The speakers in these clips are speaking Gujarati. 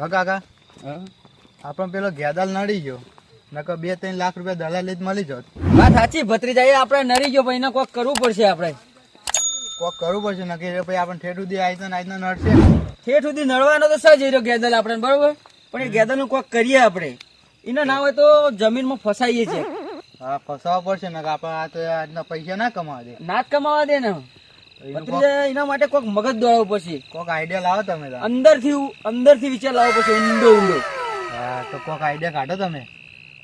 હા કાકા? આપણને પેલો ગેદાલ નડી ગયો. નકર બે ત્રણ લાખ રૂપિયા દલાલી જ મળી જોત. વાત સાચી ભત્રીજા આપણે નડી ગયો ભાઈ કોક કરવું પડશે આપણે. કોક કરવું પડશે નક્કી ભાઈ પછી આપણને ઠેઠ સુધી આઈ ને આઈ નડશે ઠેઠ સુધી નડવાનો તો સજ રહ્યો ગેદલ આપણે બરોબર? પણ એ ગેદલનું કોક કરીએ આપણે. એના ના હોય તો જમીનમાં ફસાઈએ છે હા ફસાવા પડશે ને આપણે આ તો આજના પૈસા ના કમાવા દે. ના જ કમાવા દે ને. એનું માટે કોક મગજ દોડાવવું પડશે. કોક આઈડિયા લાવો તમે. અંદરથી અંદરથી વિચાર લાવો પડશે ઊંડો ઊંડો. હા તો કોક આઈડિયા કાઢો તમે.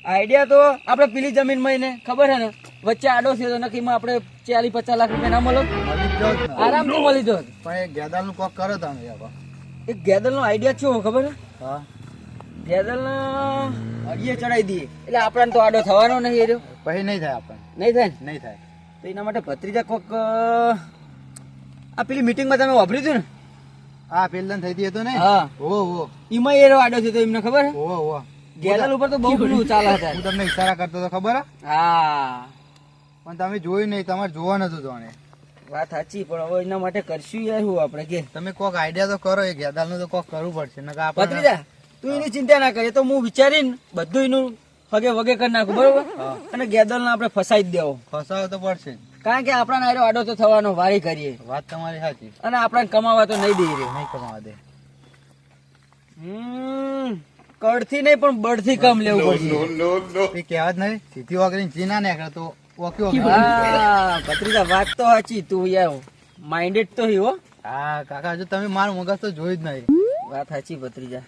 આઈડિયા તો આપણે પેલી જમીનમાં એને ખબર હે ને? વચ્ચે આડો છે તો નક્કીમાં આપણે ચાલીસ પચાસ લાખ રૂપિયા ના મળો. આરામથી મળી જત. પણ એ ગેદલનું કોક કરો તમે એ ગેદલ નો આઈડિયા શું ખબર હે? હા. ગેદલ નો અડીએ ચડાઈ દઈએ. એટલે આપણને તો આડો થવાનો નહીં એ રહ્યો. પછી નહીં થાય આપણને. નહીં થાય નહીં થાય. તો એના માટે ભત્રીજા કોક આ પેલી મીટિંગમાં તમે વાપર્યું હતું ને? હા પેલા થઈ હતી ને? હા. ઓ ઓ એમાં એ રહ્યો આડો છે તો એમને ખબર ઓ ઓ ગેદલ ઉપર તો બહુ પેલું ચાલે હતા હું તમને ઈશારા કરતો તો ખબર હા? પણ તમે જોયું નહીં તમારે જોવા નતું જોણે. વાત સાચી પણ હવે એના માટે કરશું યાર હું આપણે કે. તમે કોક આઈડિયા તો કરો એ ગેદાલનું તો કોક કરવું પડશે નકર આપણે તું એની ચિંતા ના કરે તો હું વિચારીને બધું એનું હગે વગે કરી નાખું બરોબર? અને ગેદલ ને આપણે ફસાઈ જ દેવો. ફસાવો તો પડશે. કારણ કે આપણા નાયરો આડો તો થવાનો વારી કરીએ. વાત તમારી સાચી. અને આપણને કમાવા તો નહીં દઈ રહ્યો નહીં કમાવા દે. કડથી નહીં પણ બળથી કમ લેવું પડશે. એ કહેવત નહીં. સીધી વગરની જીના ને નીકળે તો ઓકે ઓકી. હા ભત્રીજા વાત તો સાચી. તું યાર માઇન્ડેડ તો હી હો. હા કાકા હજુ તમે મારું મગજ તો જોયું જ નહીં. વાત સાચી ભત્રીજા.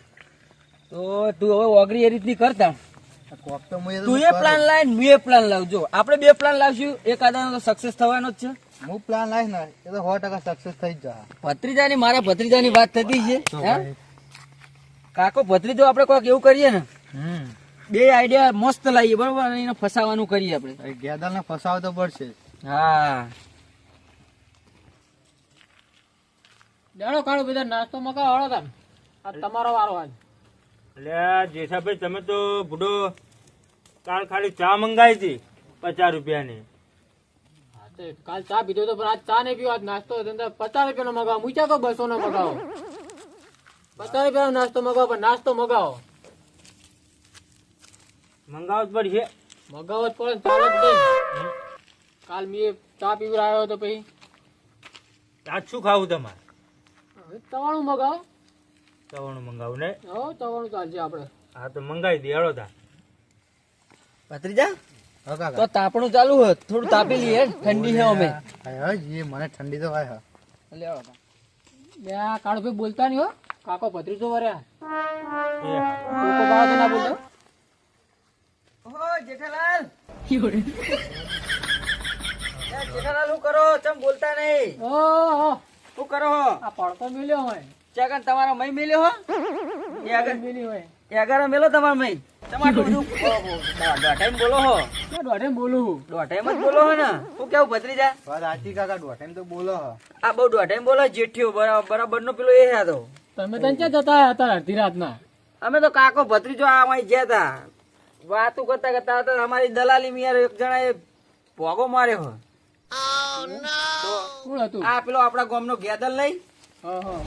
તો તું હવે ઓગરી એ રીતની કરતા તો એ પ્લાન લાય ને એ પ્લાન લાવજો. આપણે બે પ્લાન લાવશું. એક આદાનો તો સક્સેસ થવાનો જ છે. હું પ્લાન લાવીશ ને એ તો સો ટકા સક્સેસ થઈ જ ભત્રીજાની મારા ભત્રીજાની વાત થતી છે? કાકો ભત્રીજો આપણે કોઈક એવું કરીએ ને બે આઈડિયા મસ્ત લાવીએ બરોબર? અને એને ફસાવાનું કરીએ આપણે. ગેદાલ ને ફસાવ તો પડશે. હા. દેડો કાળો બધા નાસ્તો મકા વાળો તમે આ તમારો વારો આજ એટલે જેઠાભાઈ તમે તો બુડો કાલ ખાલી ચા મંગાવી હતી પચાસ રૂપિયાની. હા તે કાલ ચા પીધો તો પણ આજ ચા નહીં પીવો આજ નાસ્તો પચાસ રૂપિયાનો મગાવો. મૂચા કહો બસો નો મગાવો? પચાસ રૂપિયાનો નાસ્તો મગાવો પણ નાસ્તો મગાવો. મંગાવો જ પડશે. મગાવો જ પડે ચાલો જ નહીં. કાલ મેં ચા પીવર આવ્યો હતો પછી. આજ શું ખાવું તમારે? તવાણું મગાવો. તવાણું મંગાવું ને? હો તવાણું ચાલશે આપણે હા તો મંગાવી દે. હેળો તા. ભત્રીજા? હા તો તાપણું ચાલુ હોય થોડું તાપી લઈએ ઠંડી હે અમે. હા, હા, મને ઠંડી તો હોય હા. બે આ કાળો ભાઈ બોલતા નહીં હો. કાકો ભત્રીજો વર્યા એ કોકો તો ના બોલતો ઓહો જેઠાલાલ. એ જેઠાલાલ શું કરો? ચમ બોલતા નહીં? ઓહો શું કરો? હો આ પડતો મિલ્યો હોય. ચેકન તમારો મય મેલ્યો હો? એ આગળ. મિલી હોય. એ આગળ મેલો તમાર મય તમારું બધું દોઢાઈ બોલો હો. બોલું દોઢાઈ જ બોલો હો ને. શું કેવું ભત્રીજા? વાત સાચી કાકા દોઢ તો બોલો હા. આ બહુ દોઢાઈ બોલો જેઠિયો બરાબર બરાબર નો પેલો એ હતો. તમે તને ક્યાં જતા હતા અડધી રાતના? અમે તો કાકો ભત્રીજો આ અહીં ગયા હતા. વાતું કરતા કરતા હતા અમારી દલાલી મિયાર એક જણા એ ભોગો માર્યો હો. આ પેલો આપડા ગામનો ગેદલ નહીં હા, હા.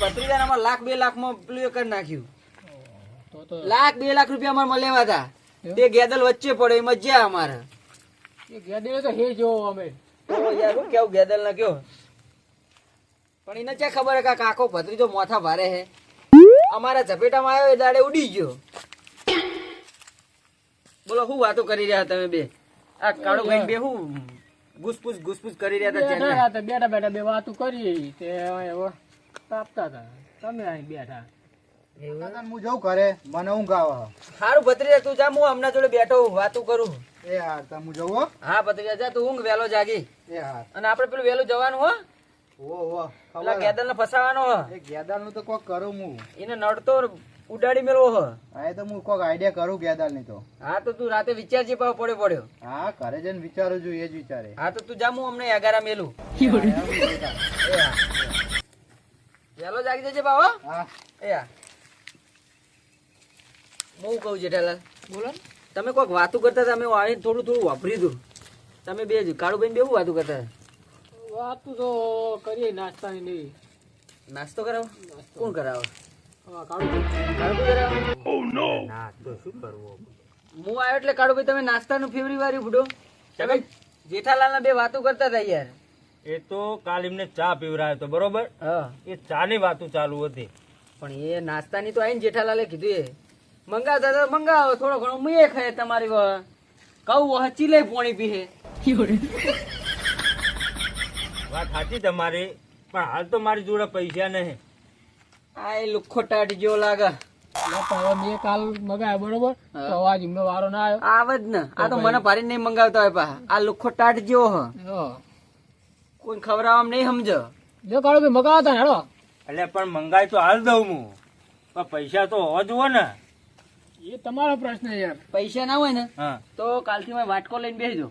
ને અમારે લાખ બે લાખમાં પેલું કરી નાખ્યું. તો તો લાખ બે લાખ રૂપિયા અમારે મળ્યા હતા. તે ગેદલ વચ્ચે પડે એમાં જ્યાં અમારે. એ તો હે જોવો અમે. તો યાર હું કેવું ગેદલ ના કયો પણ એને ક્યાં ખબર હે કે કાકો ભત્રીજો મોથા ભારે હે. અમારા ઝપેટામાં આવ્યો એ દાડે ઉડી ગયો. બોલો શું વાતો કરી રહ્યા તમે બે? આ કાળો ભાઈ બે શું ઘૂસપૂસ ઘૂસપૂસ કરી રહ્યા હતા બેઠા બેઠા બે વાતો કરી તે તાપતા હતા તમે અહીં બેઠા. હું જઉં ઘરે? મને ઊંઘ આવે. સારું ભત્રીજા તું જા હું હમણાં જોડે બેઠો વાતું કરું. એ હાર તમે હું જઉં હા? ભત્રીજા જા તું ઊંઘ વહેલો જાગી. એ હાર. અને આપણે પેલું વહેલું જવાનું હો? ઓ ઓ પેલા ગેદલ ને ફસાવાનો હો. એ ગેદાલનું તો કોક કરું હું. એને નડતો ઉડાડી મેળવો હો. હા એ તો હું કોક આઈડિયા કરું ગેદાલની તો. હા તો તું રાતે વિચારજે પાવ પડ્યો પડ્યો. હા ઘરે જઈને વિચારું છું એ જ વિચારે. હા તો તું જા હું હમણાં અગારા મેલું. એ હા વહેલો જાગી જજે બાવો. હા. એ બહુ કહું જેઠાલાલ. બોલો તમે કોઈક વાતું કરતા હતા અમે આવીને થોડું થોડું વાપરી દઉં તમે બે કાળુભાઈ બેવું વાતું કરતા? વાતું તો કરીએ નાસ્તાની નહીં. નાસ્તો કરાવો? કોણ કરાવો? હા, ના કરવું? હું આવ્યો એટલે કાળુભાઈ તમે નાસ્તાનું ફેવરી વાર્યું બુડો તમે જેઠાલાલના બે વાતો કરતા હતા યાર. એ તો કાલ એમને ચા પીવરાયો હતો બરોબર? એ ચા ની વાતો ચાલુ હતી. પણ એ નાસ્તાની તો આઈને જેઠાલાલે કીધું એ. મંગા દાદા મંગાવો થોડો ઘણો મુએ ખાય તમારી વ કહું વહ ચીલે પોણી પીહે. વાત સાચી તમારી પણ હાલ તો મારી જોડે પૈસા નહીં. આ એ લુખ્ખો ટાટ જેવો લાગે મેં કાલ મગાયા બરોબર. તો એમનો વારો ના આવ્યો. આવે જ ને. આ તો મને ભારી નહીં મંગાવતા હોય પા આ લુખ્ખો ટાટ જેવો હ. હા. કોઈ ખવડાવવામાં નહીં સમજ. લે કાળો ભાઈ મગાવતા ને હેડો. એટલે પણ મંગાઈ તો હાલ દઉં હું. પણ પૈસા તો હોવા જુઓ ને. એ તમારો પ્રશ્ન યાર. પૈસા ના હોય ને હા. તો કાલથી મેં વાટકો લઈને બેસજો.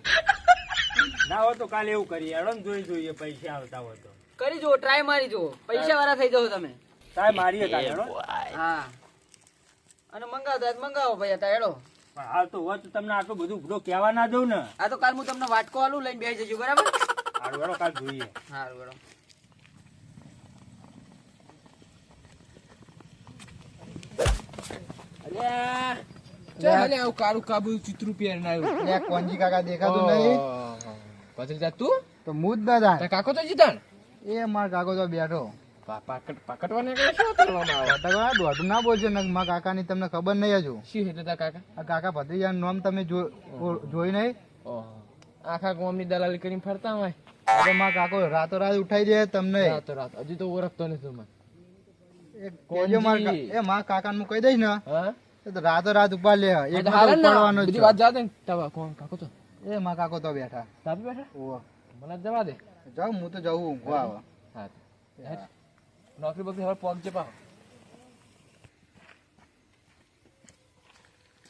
ના હોય તો કાલે એવું કરીએ. હેડો ને જોઈ જોઈએ પૈસા આવતા હોય તો. કરી જુઓ ટ્રાય મારી જુઓ. પૈસા વાળા થઈ જાવ તમે. ટ્રાય મારીએ કાલે હેડો. હા. અને મંગાવતા મંગાવો ભાઈ હતા હેડો. પણ હાલ તો હોત તો તમને આટલું બધું ભૂડો કહેવા ના દઉં ને. આ તો કાલ હું તમને વાટકો આલું લઈને બેસી જજો બરાબર? હારું હેડો કાલ જોઈએ સારું બરાબર ચાલે આવું કાળું કાબુ ચિત્રું પહેરીને નાયું લે, કોંજી કાકા દેખાતું નહીં. ભત્રીજા તું? તો દાદા. કાકો તો જીતા એ મારા કાકો તો બેઠો. પાકટ- પાકટવાને કઈ શું કરવામાં આવે? ફટાકડા દોઢું ના બોલજો ને મારા કાકાની તમને ખબર નહીં હજુ. શું એટલે તા કાકા? આ કાકા ભત્રીજાનું નામ તમે જો- જોઈ નહીં? આખા આખા ગામની દલાલી કરીને ફરતા હોય? હવે માં કાકો રાતો રાત ઉઠાઈ જાય તમને. રાતો રાત હજી તો ઓળખતો નથી મને. એ કહેજો એ માં કાકા નું કહી દઈશ ને હા? તો રાતો રાત ઉપર લે. એક તો હાલે ને. ઉપાડવાનો જ બધી છે. વાત જાતે ને. તારા કોણ? કાકો તો? એ માં કાકો તો બેઠા. તાપી બેઠા? ઓ મને જવા દે. જાઉં હું તો જાઉં ઊંઘવા આવે. હા. નોકરી બકરી હવે પહોંચજે પા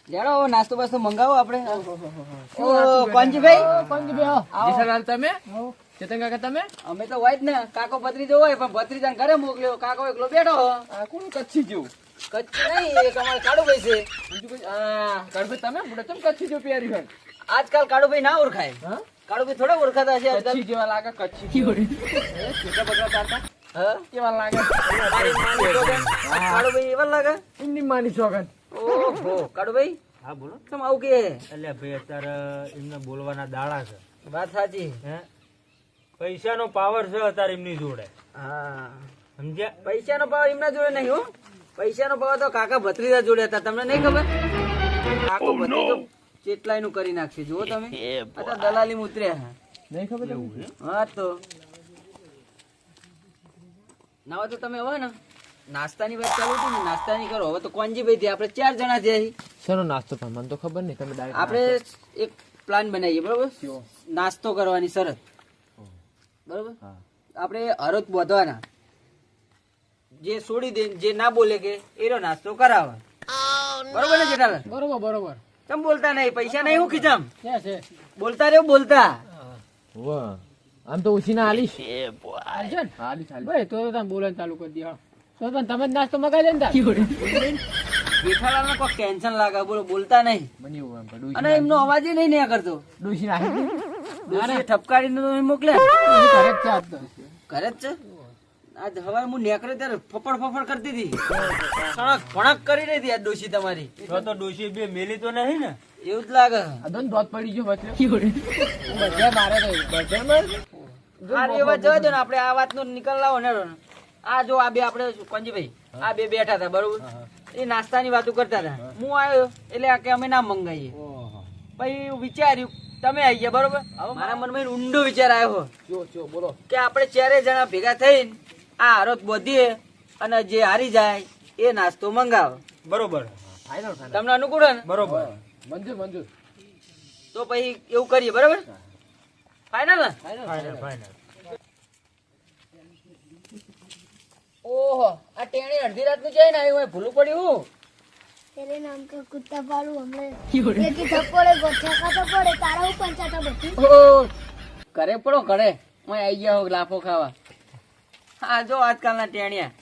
લેડો નાસ્તો બાસ્તો મંગાવો આપણે. ઓ પંચભાઈ? જેઠાલાલ તમે? ચેતન કાકા તમે? અમે તો હોય જ ને કાકો ભત્રીજો હોય પણ ભત્રીજાને ઘરે મોકલ્યો. કાકો એકલો બેઠો. હો. આ કોણ કચ્છી જેવું કચ્છી નહીં એક અમારે કાળુભાઈ છે. બીજું કાળુભાઈ તમે? બુડા તમે કચ્છી જેવું પહેર્યું હોય? આજકાલ કાળુભાઈ ના ઓળખાય. હા? કાળુભાઈ થોડા ઓળખાતા છે કચ્છી જેવા લાગે કચ્છી બકરા ચાલતા હા? કેવા લાગે? કાળુભાઈ એવા લાગે? એમની માની છોકન ઓહો કાળુભાઈ? હા બોલો. તમે આવું કે? એટલે ભાઈ અત્યારે એમને બોલવાના દાડા છે. વાત સાચી. હે? પૈસાનો પાવર છે અત્યારે એમની જોડે. હા. સમજ્યા? પૈસાનો પાવર એમના જોડે નહીં હો. પૈસાનો પાવર તો કાકા ભત્રીજા જોડે હતા. તમને નહીં ખબર? કાકો ભત્રીજો ચેટલાયનું કરી નાખશે. જુઓ તમે. અત્યારે દલાલી માં ઉતર્યા નહીં ખબર હા તો. ના તો તમે હવે ને. નાસ્તાની વાત ચાલુ હતી ને નાસ્તાની કરો. હવે તો કોંજીભાઈ થી આપણે ચાર જણા થયા છીએ. શેનો નાસ્તો પણ? મને તો ખબર નહીં. તમે આપણે એક પ્લાન બનાવીએ બરોબર? નાસ્તો કરવાની શરત. બરોબર? આપણે હરોજ બોધવાના. જે છોડી દે જે ના બોલે કે એનો નાસ્તો કરાવે. બરોબર ને જેઠાલાલ? બરોબર બરોબર. તમે બોલતા નહીં? પૈસા નહીં હું ખીચામ? બોલતા રહ્યો બોલતા. આમ તો ઓછી ના? હાલીશ ભાઈ તો તો તમે બોલવાનું ચાલુ કરી દે તો પણ તમે જ નાસ્તો મગાવી તાર. જેઠાલાલ કોઈ ટેન્શન લાગે બોલો બોલતા નહીં. અને એમનો અવાજ નહીં નહીં કરતો. ડૂસી નાખી ડોશીએ મોકલે એ જ છે આજ તો. ઘરે જ છે? આજ હવારે હું નેકરે ત્યારે ફફડ ફફડ કરતી હતી. સણક ભણક કરી રહી હતી આ ડોશી તમારી. તો તો ડોશી બે મેલી તો નહીં ને? એવું જ લાગે. આ દોત પડી ગયો વચ્ચે બધે મારે બધે મારે આ એ વાત જવા દો ને આપણે આ વાતનો નિકાલ લાવો ને. આ જો આ બે આપણે કંજીભાઈ આ બે બેઠા હતા બરોબર? એ નાસ્તાની વાતો કરતા હતા. હું. આવ્યો એટલે આ કે અમે ના મંગાઈએ. પછી વિચાર્યું તમે આવી ગયા બરોબર? મારા મનમાં ઊંડો વિચાર આવ્યો જો જો બોલો. કે આપણે ચારે જણા ભેગા થઈને આ આરોત બોધીએ અને જે હારી જાય એ નાસ્તો મંગાવો. બરોબર. તમને અનુકૂળ હે ને? બરોબર. મંજૂર મંજૂર. તો પછી એવું કરીએ બરાબર? ફાઈનલ ને ફાઇનલ ફાઇનલ ઓહો આ ટેણી અડધી રાતનું જઈને આવ્યું ભૂલું પડ્યું. तेरे नाम का कुत्ता पालू हमने लेकिन थप्पड़े गोठा का तो पड़े तारा हूँ पंचाता बच्ची ઓહો, ઘરે પડો ઘરે હું આવી ગયા હો લાફો ખાવા હા જો આજકાલના ટેણિયા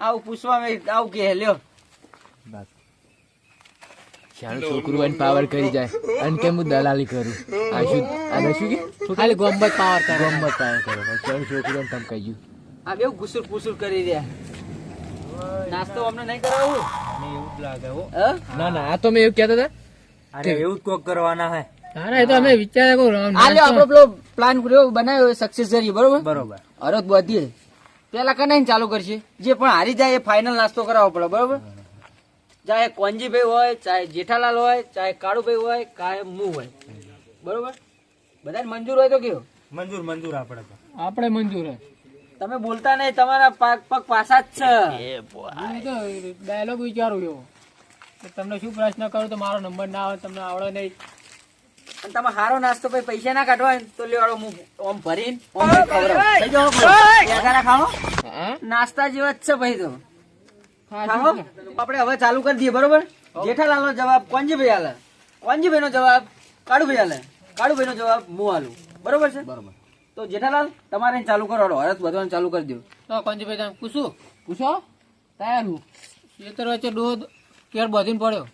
આવું પૂછવા મેં આવું કે લ્યો શાનું છોકરું એને પાવર કરી જાય અને કેમ હું દલાલી કરું આ શું આ શું કે ખાલી ગોમ્બત પાવર કરે ગમત પાવર કરો શાનું છોકરું એને તમે કહ્યું આ બેવ ગુસુર પુસુર કરી રહ્યા નાસ્તો અમને નહીં કરાવવું મને એવું જ લાગે હો. ના ના આ તો મેં એવું કહેતા હતા. અરે એવું જ કોક કરવાના હે. ના તો અમે વિચાર્યા કો રામ આ આપણો પેલો પ્લાન કર્યો બનાવ્યો સક્સેસ કરીએ બરોબર? બરોબર. અરે બધી. પેલા કને ચાલુ કરશે. જે પણ હારી જાય એ ફાઇનલ નાસ્તો કરાવવો પડે બરોબર? ચાહે કોંજીભાઈ હોય ચાહે જેઠાલાલ હોય ચાહે કાળુભાઈ હોય ચાહે હું હોય. બરોબર? બધાને મંજૂર હોય તો કયો? મંજૂર મંજૂર આપણે આપણે મંજૂર હે તમે બોલતા નહીં તમારા પગ પગ પાસા જ છે. ડાયલોગ વિચારું એવો. તમને શું પ્રશ્ન કરું તો મારો નંબર ના આવે તમને આવડે નહીં. અને તમે સારો નાસ્તો પછી પૈસા ના કાઢવા હોય તો લેવાડો હું ઓમ ભરીને ઓમ હા? નાસ્તા જેવા જ છે ભાઈ તો. આપણે હવે ચાલુ કરી દઈએ બરોબર? જેઠાલાલ નો જવાબ કોંજીભાઈ આલે. કોંજીભાઈ નો જવાબ કાળુભાઈ આલે. કાળુભાઈ નો જવાબ હું આલું બરોબર છે? બરોબર. તો જેઠાલાલ તમારે ચાલુ કરો. હરત બધવાનું ચાલુ કરી દો. તો કંજીભાઈ તમે પૂછો. પૂછો? તૈયાર હું. ખેતર વચ્ચે ડોહ કેર બધીને પડ્યો.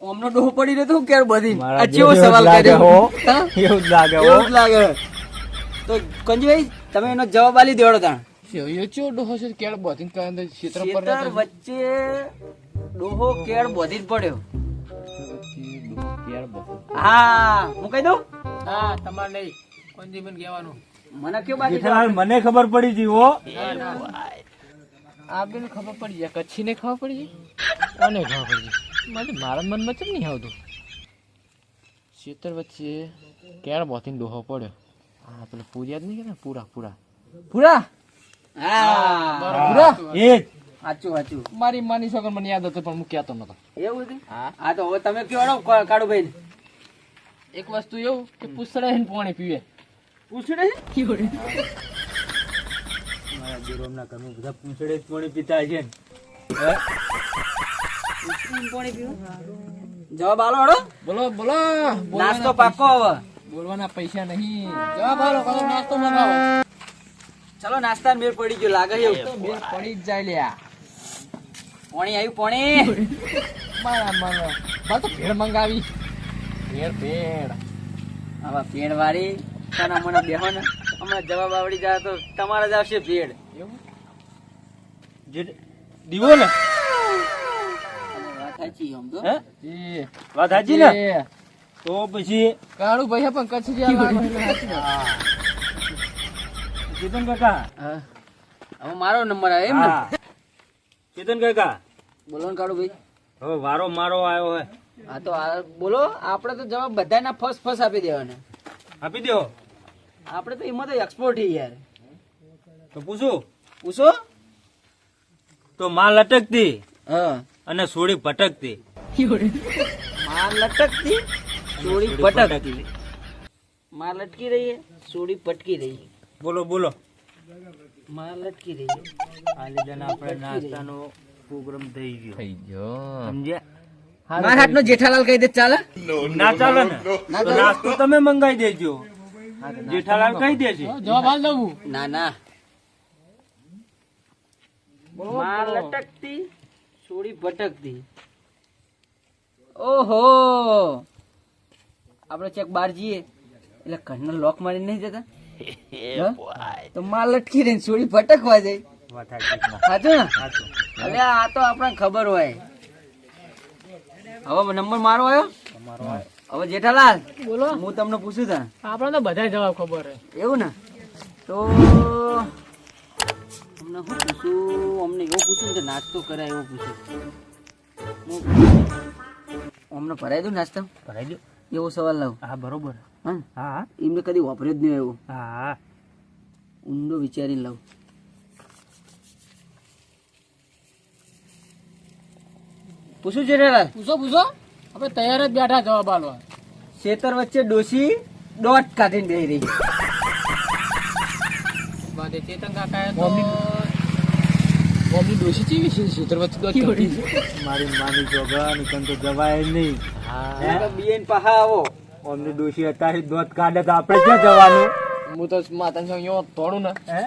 ઓમનો ડોહ પડી રહ્યો તો હું ક્યારે બધી મારા આ ચેવો જેવો સવાલ કર્યો. એવું લાગે એવું લાગે. તો કંજીભાઈ તમે એનો જવાબ આલી દેવડો તાણ. એ ડોહો છે? કેર બધીને તો ખેતર પર ખેતર વચ્ચે ડોહો કેળ બોધી જ પડ્યો. હા હું કહી દઉં? હા તમારે નહીં. કહેવાનું? મને બાકી મને ખબર પડી જીવો હો. આપને ખબર પડી જાય કચ્છી ને ખબર પડી જાય કોને ખબર પડી જાય મારા મનમાં ચમ નહીં આવતું. ખેતર વચ્ચે કેળ બોથી ડોહો પડ્યો. હા પેલો પૂર્યા જ નહીં કે પૂરા પૂરા. પૂરા? પૂરા? એ સાચું સાચું. મારી માની છોકર મને યાદ હતો પણ હું કહેતો નતો. એવું હતું હા. હા તો હવે તમે કયો કાળુભાઈ એક વસ્તુ એવું કે પૂછડે હે પાણી પીવે. પૂછડે? મારા દેરોમના ઘરમાં બધા પૂંછડે જ પાણી પીતા છે. ને. પાણી પીવું? જવાબ આલો હડો. બોલો બોલો. નાસ્તો પાકો હવે. બોલવાના પૈસા નહીં. જવાબ આલો કદો નાસ્તો મંગાવો. ચલો નાસ્તા મેળ પડી ગયો લાગે એવું તો બે પડી જ જાય લ્યા. પાણી આવ્યું પાણી. મારા મારા મારે તો ભેળ મંગાવી. ભેળ ભેળ. આવા ભેળ વાળી તના મને બેહો ને હમણાં જવાબ આવડી જાય તો તમારે જ આવશે ભેળ. એવું? દીવો ને? વાત સાચી આમ તો. હે? વાત સાચી ને? તો પછી કાળું ભાઈ પણ કચ્છ વાત. ચેતન કાકા. હા. હવે મારો નંબર આવે એમ ને હા. કાકા. બોલો ને કાળુ ભાઈ. હવે વારો મારો આવ્યો હે. હા તો બોલો આપણે તો જવાબ બધાના ફર્સ્ટ ફર્સ્ટ આપી દેવાના. આપી દો. આપણે તો એમાં તો એક્સપોર્ટ યાર. તો પૂછો. પૂછો? તો માં લટકતી હા. અને સોડી ભટકતી. માં લટકતી સોડી ભટકતી. માર લટકી રહી સોડી પટકી રહી બોલો બોલો. માં લટકી રહી છે આ આપણે નાસ્તાનો પ્રોગ્રામ થઈ ગયો. થઈ ગયો. સમજ્યા? મારા હાથનો જેઠાલાલ કહી દે ચાલે? ના ચાલે ને? નાસ્તો તમે મંગાવી દેજો. જેઠાલાલ કહી દેજે જવાબ હાલ દઉં ના ના. લટકતી ભટકતી. ઓહો! આપણે ચેક બહાર જઈએ. એટલે ઘરના લોક મારી નહીં જતા? તો માર લટકી રહીને છોડી ભટકવા જાય સાચું ને? સાચું. આ તો આપણને ખબર હોય. હવે નંબર મારો આવ્યો. હવે જેઠાલાલ બોલો. હું તમને પૂછું તા. આપણે તો બધા જવાબ ખબર હે એવું ને? તો અમને શું પૂછું? અમને એવું પૂછ્યું કે નાસ્તો કરાય એવું પૂછ્યું. અમને ભરાઈ દઉં નાસ્તા. ભરાઈ દો. એવો સવાલ લાવ. હા બરોબર. હા? હા. એમને કદી વાપર્યો જ નહીં એવું. હા હા. ઊંડો વિચારીને લાવ. પૂછું જેઠાલાલ પૂછો પૂછો. આપણે તૈયાર જ બેઠા જવાબ આલવા ખેતર વચ્ચે ડોસી દોટ કાઢીને બેહી રહી. બાદે ચેતન કાકાએ તો મમ્મી ડોસી ચીવી છે? ખેતર વચ્ચે દોટ કાઢી મારી માની જોગા નિકન તો જવાય નહીં. હા. બીએન પાહા આવો. અમને ડોશી અત્યારે દોત કાઢે તો આપણે ક્યાં જવાનું? હું તો માતાને સંગ યો તોડું ને. હે?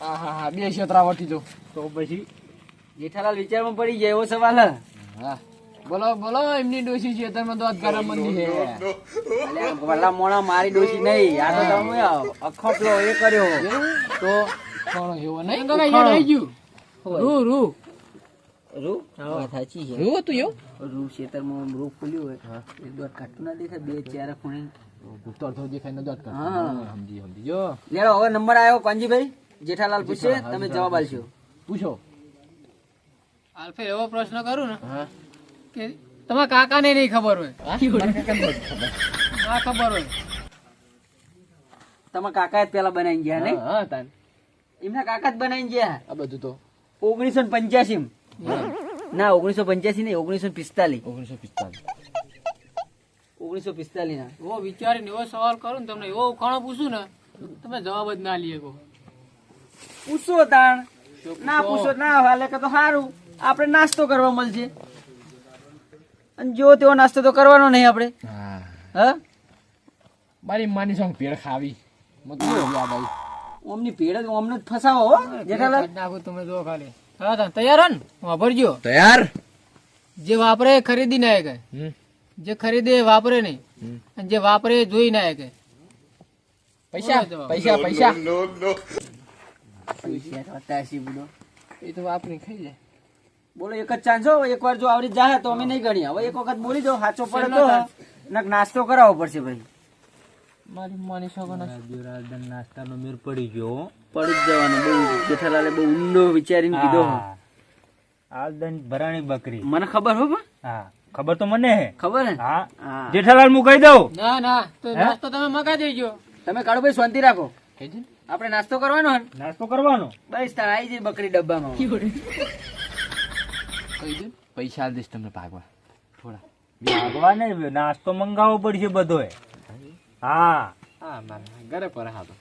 હા હા હા બે ક્ષેત્રા વટી જો. તો પછી જેઠાલાલ વિચારમાં પડી જાય એવો સવાલ હે. હા. બોલો બોલો એમની ડોસી છે તમે તો ગરમ મંદી છે ભલા મોણા મારી ડોસી નહીં આ તો તમે અખોટલો એ કર્યો. તો કોણ એવો નહીં? કાકા યાદ આવી ગયું. રૂ રૂ. રૂ? વાત સાચી છે. રૂ હતું એવું? રૂ ખેતરમાં રૂ ફૂલ્યું હોય. એ દોત કાઢતું ના દેખાય બે ચાર ખૂણે. તો અડધો દેખાય ને દોત કરતો હા. સમજી સમજી. જો. લેડો હવે નંબર આવ્યો કાનજીભાઈ? જેઠાલાલ પૂછે તમે જવાબ આલશો પૂછો. આલ્ફે એવો પ્રશ્ન કરું ને કે તમારા કાકાને નહીં ખબર હોય. ના ખબર હોય. તમારા કાકા જ પેલા બનાવી ગયા ને હા, હા તાન. એમના કાકા જ બનાવી ગયા? આ બધું તો. ઓગણીસો ને પંચ્યાસી ના ઓગણીસો પંચ્યાસી નહીં ઓગણીસો પિસ્તાલીસ. ઓગણીસો પિસ્તાલીસ. ઓગણીસો પિસ્તાલીસ ના એવો વિચારીને એવો સવાલ કરું ને તમને એવો ઉખાણો પૂછું ને તમે જવાબ જ ના લઈએ કહો પૂછો તાણ. ના પૂછો. ના હાલે કે તો સારું આપણે નાસ્તો કરવા મળશે અને જો તેવો નાસ્તો તો કરવાનો નહીં આપણે. હા. હા? મારી માની સંગ ભેળ ખાવી. ઓમની ભેળ ઓમને જ ફસાવો હો જેઠાલાલ. નાખું તમે જો ખાલી. હા તા તૈયાર હો ને? વાપરજો. તૈયાર? જે વાપરે ખરીદી ના કે જે ખરીદે એ વાપરે નહીં. અને જે વાપરે એ જોઈ ના કે પૈસા પૈસા પૈસા. પૈસા એ તો વાપરી ખાઈ જાય બોલો એક જ ચાન્સ હો એક વાર જો આવડી જાય તો અમે નહીં ગણીએ. હવે એક વખત બોલી દો સાચો પડે તો. નક નાસ્તો કરાવવો પડશે ભાઈ. મારી માની નાસ્તાનો મેર પડી ગયો પડી જ જવાનું. બહુ જેઠાલાલે બહુ ઊંડો વિચારીને કીધો આ ભરાણી બકરી. મને ખબર હો હા. ખબર તો મને હે. ખબર હે? જેઠાલાલ હું કહી દઉં? ના ના. તો નાસ્તો તમે મગા દેજો. તમે કાળુ ભાઈ શાંતિ રાખો. આપડે આપણે નાસ્તો કરવાનો નાસ્તો કરવાનો? બસ તાર આવી જાય બકરી ડબ્બામાં. કહી દે પૈસા દઈશ તમને ભાગવા. થોડા. ભાગવા ને નાસ્તો મંગાવવો પડશે બધો હા. હા મારા ઘરે પર હા તો.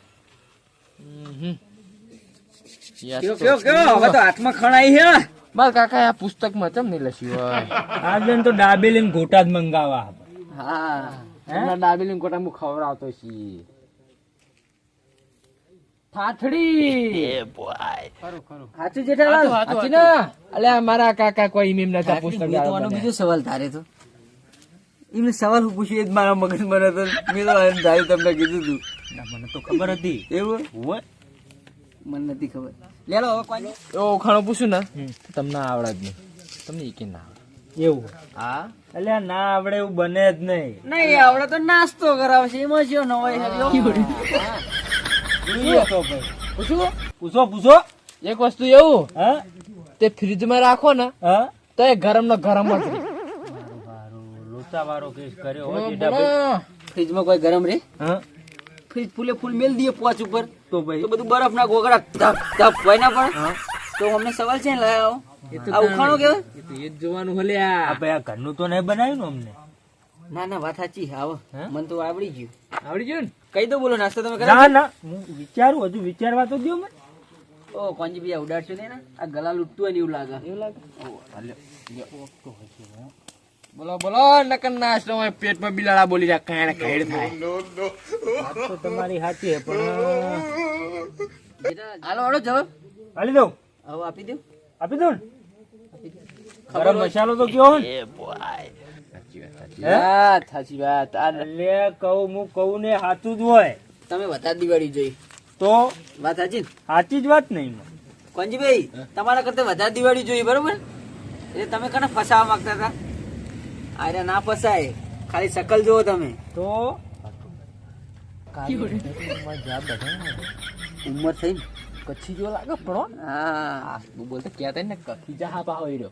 હાથમાં ખણાઈ હે. મારા કાકા આ પુસ્તકમાં ચમ નહીં લખ્યું હોય? આ તો ડાબેલી ગોટા જ મંગાવા. હા. ડાબેલી ગોટા હું ખવડાવતો છી. થાથડી ખરું ખરું. સાચું જેઠાલાલ? હાચું, ને? અલ્યા મારા કાકા કોઈ મેમ નતા પુસ્તક તો બીજો સવાલ તારે તો. એમને સવાલ હું પૂછ્યું એ જ મારા મગજ મને મેં તો આને તમને કીધું તું. મને તો ખબર હતી. એવું? હોય. મને નથી ખબર. લેલો હવે કોણ એવો ખાણો પૂછું ને. તમને આવડે જ નહીં. તમને કે ના આવડે. એવું? હા? અલ્યા ના આવડે એવું બને જ નહીં. નહીં આવડે તો નાસ્તો કરાવશે. એમાં શું નવાઈ છે પૂછો પૂછો? પૂછો એક વસ્તુ એવું હા? તે ફ્રીજમાં રાખો ને હા? તો એ ગરમ ને ગરમ જ લોચા વાળો કેસ કર્યો હોય ફ્રીજમાં કોઈ ગરમ રે હા? ફ્રીજ ફૂલે ફૂલ મેલ દઈએ પોચ ઉપર. તો ભાઈ? તો બધું બરફ ના ગોગડા ધપ ધપ હોય ના પણ. તો અમને સવાલ છે ને લાયા આ ઉખાણો કેવાય એ તો એ જ જોવાનું હલે આ. ભાઈ આ ઘરનું તો નહીં બનાવ્યું ને અમને? ના ના વાત સાચી આવો. હે? મને તો આવડી ગયું. આવડી ગયું ને? કહી દો બોલો નાસ્તો તમે કરો ના ના હું વિચારું હજુ વિચારવા તો દો મને. ઓ કોંજી ભાઈ ઉડાડશો ને? આ ગલા લૂટતું હોય ને એવું લાગે. એવું લાગે? બોલો બોલો નકર નાસ્તો હોય પેટમાં બિલાડા બોલી રહ્યા કાંઈ ને થાય. તો તમારી સાચી હે પણ હાલો હાલો જવાબ હાલી દઉં. હવે આપી દો આપી દઉં ને? ગરમ મસાલો તો કયો ને? સાચી વાત. આ કહું હું કહું ને સાચું જ હોય. તમે વધારે દિવાળી જોઈ. તો? વાત સાચી સાચી જ વાત નહીં કોંજીભાઈ તમારા કરતા વધારે દિવાળી જોઈ બરોબર? એટલે તમે કને ફસાવા માંગતા હતા? અરે ના ફસાય. ખાલી શકલ જોવો તમે. તો? ઉંમર થઈ કચ્છી જેવો લાગે પણ હા. બોલતા કહેતા ને કચ્છી જહા હા પાહો ઈર્યો.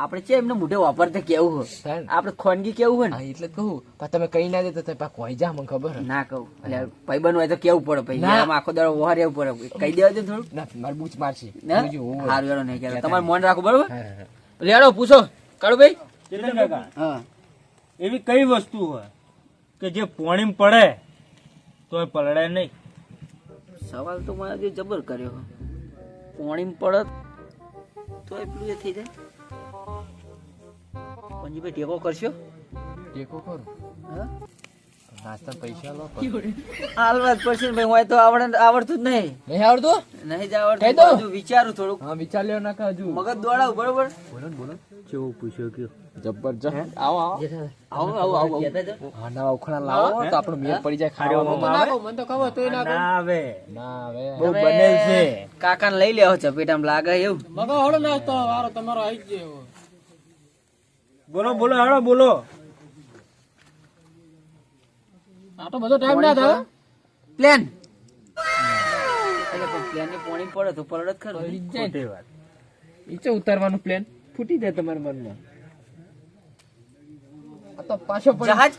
આપણે છે એમને મોઢે વાપરતા કેવું હોય? આપણે ખોનગી કેવું હોય ને? એટલે કહું. પણ તમે કઈ ના દેતો તો પા કોઈ જા મને ખબર ના કહું. એટલે ભાઈબંધ હોય તો કેવું પડે ભાઈ? આમ આખો દાડો વહાર રહેવું પડે. કહી દેવા દે થોડું ના મારે બૂચ મારશે. ના? જોજો, સારું યાર નહીં કહેવાય. તમારે મોન રાખો બરોબર. લેડો પૂછો. કાળુ ભાઈ? ચેતન કાકા હા. એવી કઈ વસ્તુ હોય કે જે પોણીમ પડે તોય પલળે નહીં? સવાલ તો મારા જે જબર કર્યો. પોણીમ પડત તો એ થઈ જાય. પંજીભાઈ ટેકો કરશો? ટેકો કરો? નાસ્તા પૈસા લો હાલવા પડશે ભાઈ હોય તો આવડે આવડતું જ નહીં. નહીં આવડતું? નહીં જ કહી આવડતું દો. હજુ વિચારું થોડું હા વિચાર લ્યો ના હજુ? મગજ દોડાવ બરોબર? કેવું પૂછ્યો કયો? જબરજસ્ત આવો આવો. આવો આવો આવો. હા? ના ઉખણા લાવો તો આપણો મેળ પડી જાય નાખો મને તો કહો તોય ના આવે. ના આવે. બહુ બને છે. કાકાને લઈ લેવો ચપેટામાં લાગે એવું? મગો હળો નાસ્તો વારો તમારો આવી જ. બોલો બોલો હાડો બોલો. આ તો બધો ટાઈમ ના થયો. પ્લેન એટલે પણ પ્લેનની પોણી પડે તો જ ખરું. ખોટી વાત. નીચે ઉતારવાનું પ્લેન ફૂટી જાય તમારા મનમાં. આ તો પાછો પડી જહાજ?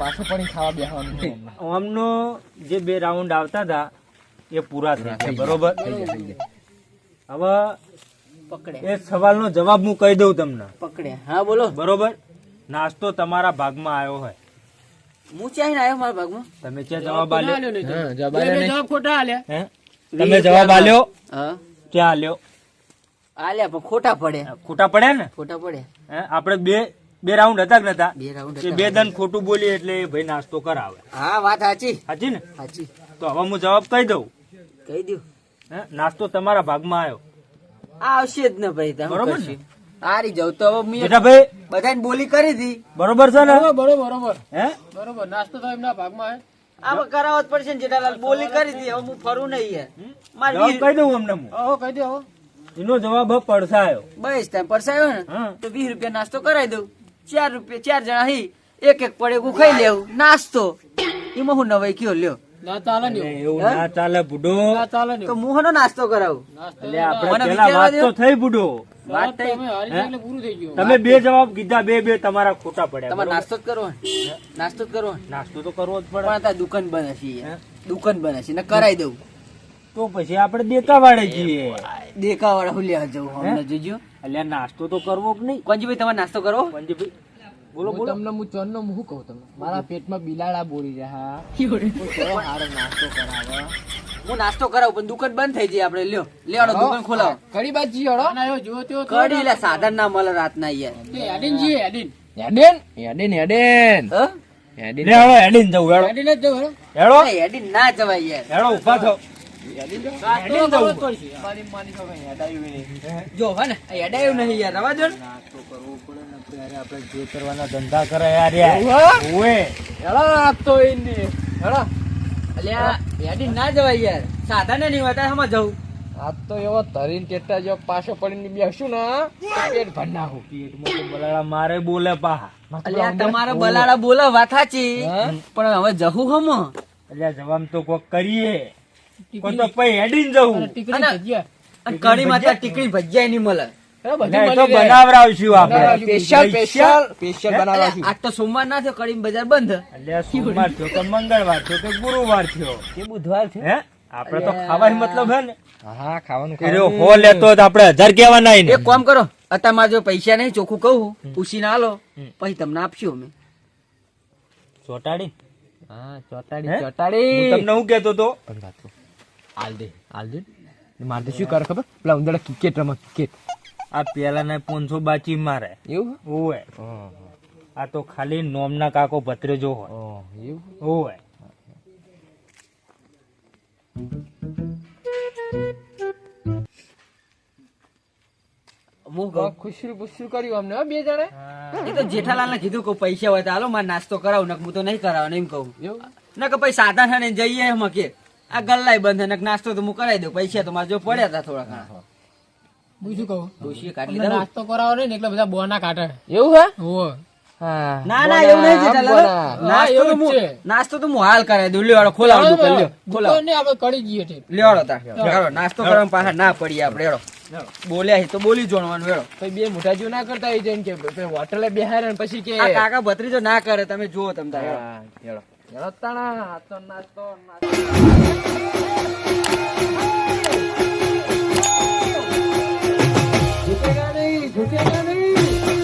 પાછો પડી ખાવા બેહવાનું આમનો જે બે રાઉન્ડ આવતા હતા એ પૂરા થઈ ગયા બરોબર? હવે પકડે. એ સવાલનો જવાબ હું કહી દઉં તમને. પકડે. હા બોલો. બરોબર? નાસ્તો તમારા ભાગમાં આવ્યો હોય. હું ક્યાંય આવ્યો મારા ભાગમાં? તમે ક્યાં જવાબ આલ્યો? આલ્યો નહીં તો. હા, જવાબ ખોટા આલ્યા. તમે જવાબ આલ્યો? હા. ક્યાં આલ્યો? આલ્યા પણ ખોટા પડે. ખોટા પડ્યા ને? ખોટા પડે. હે? આપણે બે બે રાઉન્ડ હતા કે નતા? બે રાઉન્ડ બે દન ખોટું બોલીએ એટલે ભાઈ નાસ્તો કરાવે. હા વાત સાચી. સાચી ને? સાચી. તો હવે હું જવાબ કહી દઉં. કહી દઉં હે? નાસ્તો તમારા ભાગમાં આવ્યો. આવશે જ ને ભાઈ તમે બરોબર છે હારી જાવ તો હવે મેં જેઠાભાઈ બધાને બોલી કરી હતી બરોબર છે ને? બરોબર બરોબર હે? બરોબર નાસ્તો તો એમના ભાગમાં હે. કરાવત પડશે ને જેઠાલાલ બોલી કરી હતી હવે હું ફરું નહીં યાર. મારે કહી દઉં અમને હું. કહી દે હો. એનો જવાબ પડસાયો. બસ ટાઈમ પરસાયો ને? તો વીસ રૂપિયા નાસ્તો કરાવી દઉં. ચાર રૂપિયા ચાર જણા હી. એક એક પડે ખાઈ લેવું. નાસ્તો. એમાં હું નવાઈ કયો લ્યો. ના ચાલે ને એવું. ના ચાલે બુડો ના ચાલે ને તો હું નાસ્તો કરાવું. એટલે આપણે પેલા વાત તો થઈ બુડો વાત થઈ? અમે હારી જાય એટલે પૂરું થઈ ગયું. તમે બે જવાબ કીધા બે બે તમારા ખોટા પડ્યા તમારે નાસ્તો જ કરવો નાસ્તો જ કરવો નાસ્તો તો કરવો જ પડે. પણ દુકાન બંધ હશે દુકાન બંધ હશે ને કરાવી દઉં. તો પછી આપણે દેતા વાળે જઈએ. દેખા વાળા હું લેવા જવું હમણાં જોજો. એટલે નાસ્તો તો કરવો કે નહીં? કોંજીભાઈ તમારે નાસ્તો કરવો? પંજીભાઈ બોલો બોલો. તમને હું ચોરનો હું કહું તમને. મારા પેટમાં બિલાડા બોલી રહ્યા. સારો નાસ્તો કરાવે. હું નાસ્તો કરાવું પણ દુકાન બંધ થઈ જાય આપણે. લ્યો લેવાનો દુકાન ખોલાવો. કડી બાજી હળો. ના કડી લે સાધન ના મળે રાતના યાર. તે હેડીન જઈએ એડિન એડિન એડિન હેડેન હ? એડિન લે હવે હેડીને જવું હેડો. હેડીન જ જવું હે હેડો. એ ના જવાય યાર. હેડો ઊભા થો નાસ્તો તો કરવો જ પડશે. જો હે ને હેડાયું નહીં યાર રવા દો ને. આપણે. જે કરવાના ધંધા કરે યાર યાર ઓએ હેડો આપતો એને હેડો. અલ્યા હેડી ના જવાય યાર. સાધન નહીં હોય ત્યારે જવું. આ તો એવો તરીન ટેટા જો પાછો પડીને બેસું ને તો પેટ ભર નાખું. પેટમાં તો બલાડા મારે બોલે પાહા. અલ્યા તમારે બલાડા બોલે વાત સાચી. પણ હવે જવું હમ એટલે જવાબ તો કોક કરીએ. કોઈ તો પછી હેડીને જવું. ટીકડી અને- ભજીયા. અને કઢી માતા ટીકડી ભજીયા? નહીં મળે. હેડો બધું એટલે એ તો મળી રહે. બનાવરાવશું આપણે. સ્પેશિયલ સ્પેશિયલ સ્પેશિયલ અલ્યા, આજ તો સોમવાર ના થયો કઢી બજાર બંધ. એટલે સોમવાર થયો કે મંગળવાર થયો કે ગુરુવાર થયો? કે બુધવાર થયો. હે? આપણે તો ખાવાનો મતલબ હે ને? હા ખાવાનું કે હો લેતો આપણે હજાર કેવાના ને એક કામ કરો અત્યારે મારે જો પૈસા નહીં ચોખ્ખું કહું પૂછી ના આલો પછી તમને આપશું અમે. ચોટાડી? હા ચોટાડી ચોટાડી. તમને હું કેતો તો. હાલ દે હાલ દે મારે તો શું કરે ખબર પેલા ઉંદરડા ક્રિકેટ રમે ક્રિકેટ આ પેલા ને પોનસો બાચી મારે એવું ઓવે આ તો ખાલી નોમના કાકો ભત્રેજો હોય એવું ઓવે હું તો કહું ખુશરું પુશરું કર્યું અમને બે જણે એ તો જેઠાલાલ ને કીધું કે પૈસા હોય તો હાલો મારે નાસ્તો કરાવું નક હું તો નહીં કરાવું એમ કહું એવું ના કે પછી સાધન જઈએ એમ કે આ ગલ્લાય બંધ અને નાસ્તો તો હું કરાવી દઉં પૈસા તો મારે જો પડ્યા હતા થોડા ઘણા હું. શું કહું. ડોશીએ કાઢી અમને નાસ્તો કરાવો નહીં એટલે બધા બોના કાઢે. એવું હે? હોવે. ના ના એવું નહીં જેઠાલાલ બોલા. નાસ્તો તો છે. હું નાસ્તો તો હું હાલ કરાવી દઉં. લ્યો ખોલાવો દુકાન લ્યો ખોલાવો. દુકાન આપણે કરી જઈએ છે લેવાડો નાસ્તો કરવા પાછા ના પડીએ આપણે. હેડો બોલ્યા તો બોલી જોડવાનું બે મોટા ના કરતા હોય જેમ કે હોટલે બેહારે ને પછી કે આ કાકા ભત્રીજો ના કરે તમે જુઓ તમે તાર. નાચતો નાચતો નાચતો